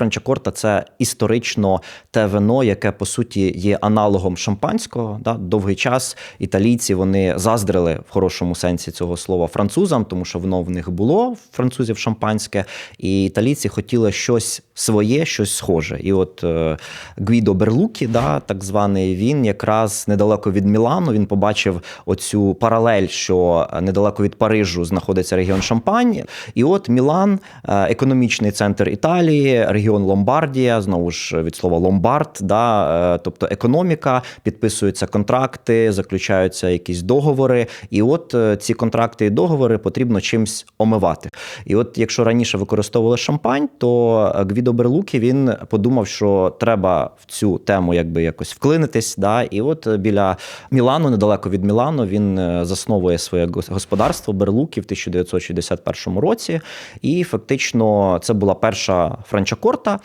Франчакорта це історично те вино, яке по суті є аналогом шампанського. Да? Довгий час італійці вони заздрили в хорошому сенсі цього слова французам, тому що воно в них було французів шампанське, і італійці хотіли щось своє, щось схоже. І от е, Гвідо Берлукі, да, так званий, він якраз недалеко від Мілану. Він побачив оцю паралель, що недалеко від Парижу знаходиться регіон Шампань. І от Мілан, е, економічний центр Італії, регіон Ломбардія, знову ж від слова ломбард, да, е, тобто економіка, підписуються контракти, заключаються якісь договори. І от е, ці контракти і договори потрібно чимсь омивати. І от якщо раніше використовували шампань, то Гвідо Берлукі він подумав, що треба в цю тему якби якось вклинитись. Да? І от е, біля Мілану, недалеко від Мілану, він засновує своє гос- господарство Берлукі в 1961 році. І фактично це була перша франчакорта.